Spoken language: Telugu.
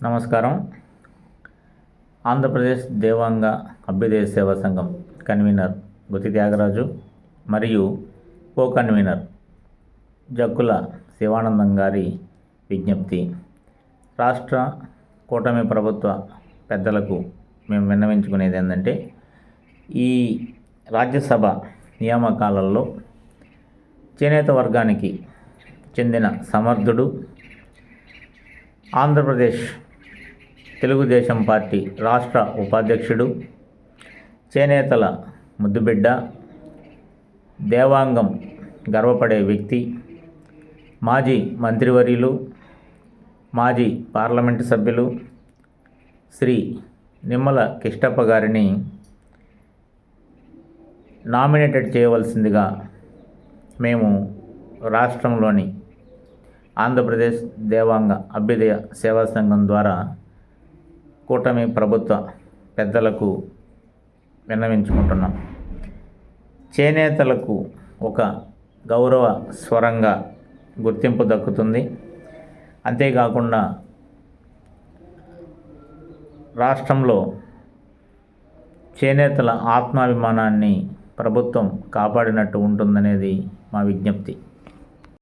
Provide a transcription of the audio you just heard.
నమస్కారం. ఆంధ్రప్రదేశ్ దేవాంగ అభ్యుదయ సేవా సంఘం కన్వీనర్ గుత్తి త్యాగరాజు మరియు కో కన్వీనర్ జక్కుల శివానందం గారి విజ్ఞప్తి. రాష్ట్ర కూటమి ప్రభుత్వ పెద్దలకు మేము విన్నవించుకునేది ఏంటంటే ఈ రాజ్యసభ నియామకాలలో చేనేత వర్గానికి చెందిన సమర్థుడు ఆంధ్రప్రదేశ్ తెలుగుదేశం పార్టీ రాష్ట్ర ఉపాధ్యక్షుడు చేనేతల ముద్దుబిడ్డ దేవాంగం గర్వపడే వ్యక్తి మాజీ మంత్రివర్యులు మాజీ పార్లమెంటు సభ్యులు శ్రీ నిమ్మల కిష్టప్ప గారిని నామినేటెడ్ చేయవలసిందిగా మేము రాష్ట్రంలోని ఆంధ్రప్రదేశ్ దేవాంగ అభ్యుదయ సేవా సంఘం ద్వారా కూటమి ప్రభుత్వ పెద్దలకు విన్నవించుకుంటున్నాం. చేనేతలకు ఒక గౌరవ స్వరంగా గుర్తింపు దక్కుతుంది. అంతేకాకుండా రాష్ట్రంలో చేనేతల ఆత్మాభిమానాన్ని ప్రభుత్వం కాపాడినట్టు ఉంటుందనేది మా విజ్ఞప్తి.